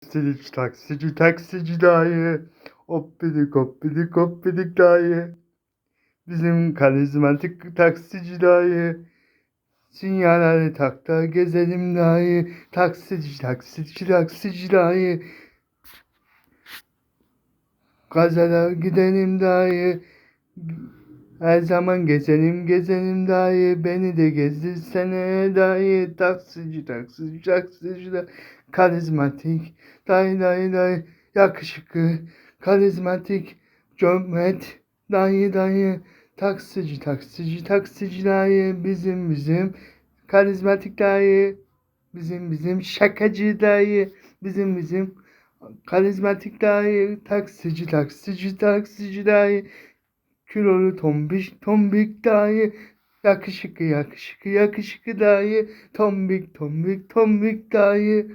Taksici taksici taksici dayı. Hoppidik hoppidik hoppidik dayı. Bizim karizmatik taksici dayı. Sinyalleri takta gezelim dayı. Taksici taksici taksici dayı. Gazara gidelim dayı. Her zaman gezelim gezelim dayı. Beni de gezdirsene dayı. Taksici taksici taksici dayı. Karizmatik dayı dayı dayı. Yakışıklı karizmatik cömert dayı dayı. Taksici taksici taksici dayı. Bizim bizim karizmatik dayı. Bizim bizim şakacı dayı. Bizim bizim karizmatik dayı. Taksici taksici taksici dayı. Kilolu tombik tombik dayı. Yakışıklı yakışıklı yakışıklı dayı. Tombik tombik tombik dayı.